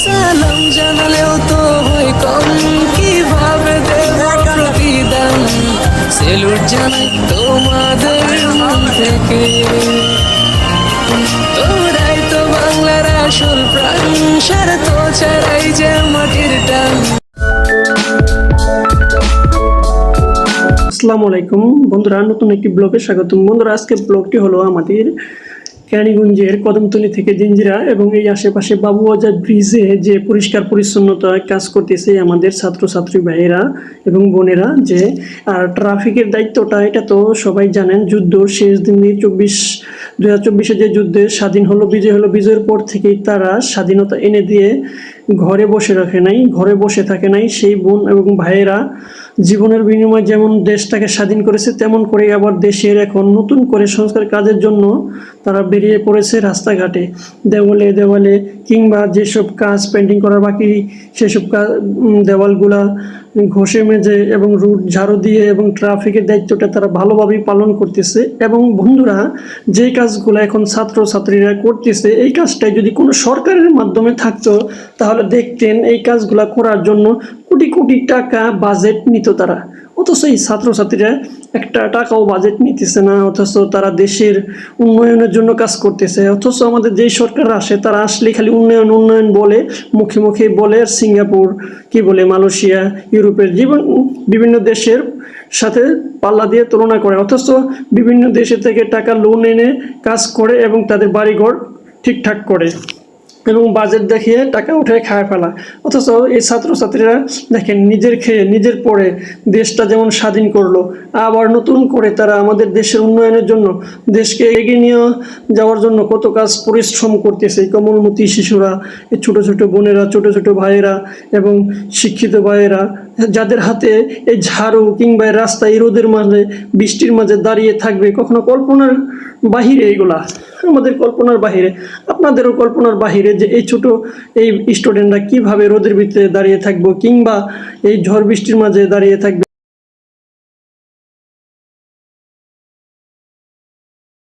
সালাম জানালেও তো হয় কম কীভাবে দেব প্রতিদান সেলুট জানাই তোমাদের থেকে তো বাংলার আসল প্রাণ স্বার্থ ছাড়াই যে মাটির টান আসসালামু আলাইকুম। বন্ধুরা, নতুন একটি ব্লগে স্বাগতম। বন্ধুরা আজকে ব্লগটি হলো আমাদের কেরানীগঞ্জের কদমতলি থেকে জিঞ্জিরা এবং এই আশেপাশে বাবুবাজার ব্রিজে যে পরিষ্কার পরিচ্ছন্নতা কাজ করতেছে আমাদের ছাত্রছাত্রী ভাইয়েরা এবং বোনেরা যে, আর ট্রাফিকের দায়িত্বটা, এটা তো সবাই জানেন, যুদ্ধ শেষ দিনে চব্বিশ দু হাজার চব্বিশে যে যুদ্ধে স্বাধীন হলো, বিজয় হলো, বিজয়ের পর থেকেই তারা স্বাধীনতা এনে দিয়ে ঘরে বসে রাখে নাই, ঘরে বসে থাকে নাই। সেই বোন এবং ভাইয়েরা জীবনের বিনিময়ে যেমন দেশটাকে স্বাধীন করেছে, তেমন করে আবার দেশের এখন নতুন করে সংস্কার কাজের জন্য তারা বেরিয়ে পড়েছে রাস্তাঘাটে। দেওয়ালে দেওয়ালে কিংবা যেসব কাজ পেন্টিং করার বাকি সেসব কাজ দেওয়ালগুলা ঘষে মেজে এবং রুট ঝাড়ু দিয়ে এবং ট্রাফিকের দায়িত্বটা তারা ভালোভাবেই পালন করতেছে। এবং বন্ধুরা যে কাজগুলো এখন ছাত্র ছাত্রীরা করতেছে, এই কাজটাই যদি কোনো সরকারের মাধ্যমে থাকতো, তাহলে দেখতেন এই কাজগুলা করার জন্য কোটি কোটি টাকা বাজেট নিত তারা। অথচ এই ছাত্রছাত্রীরা একটা টাকাও বাজেট নিতেছে না, অথচ তারা দেশের উন্নয়নের জন্য কাজ করতেছে, অথচ আমাদের যেই সরকার আসে, তারা আসলে খালি উন্নয়ন উন্নয়ন বলে, মুখে মুখে বলে, আর সিঙ্গাপুর, কি বলে, মালয়েশিয়া, ইউরোপের জীবন, বিভিন্ন দেশের সাথে পাল্লা দিয়ে তুলনা করে, অথচ বিভিন্ন দেশে থেকে টাকা লোন এনে কাজ করে এবং তাদের বাড়িঘর ঠিকঠাক করে। এবং বাজেট দেখিয়ে টাকা উঠে খায় ফেলা। অথচ এই ছাত্রছাত্রীরা দেখেন, নিজের খেয়ে নিজের পড়ে দেশটা যেমন স্বাধীন করল, আবার নতুন করে তারা আমাদের দেশের উন্নয়নের জন্য, দেশকে এগিয়ে নিয়ে যাওয়ার জন্য কত কাজ পরিশ্রম করতেছে। কমলমতি শিশুরা, এই ছোটো ছোটো বোনেরা, ছোটো ছোটো ভাইয়েরা এবং শিক্ষিত ভাইয়েরা যাদের হাতে এই ঝাড়ু কিংবা রাস্তায় রোদের মাঝে, বৃষ্টির মাঝে দাঁড়িয়ে থাকবে, কখনো কল্পনার বাহিরে এগুলা, আমাদের কল্পনার বাহিরে। আপনাদেরও কল্পনার বাহিরে যে এই ছোট এই স্টুডেন্টরা কীভাবে রোদের ভিতরে দাঁড়িয়ে থাকব কিংবা এই ঝড় বৃষ্টির মাঝে দাঁড়িয়ে থাকবে।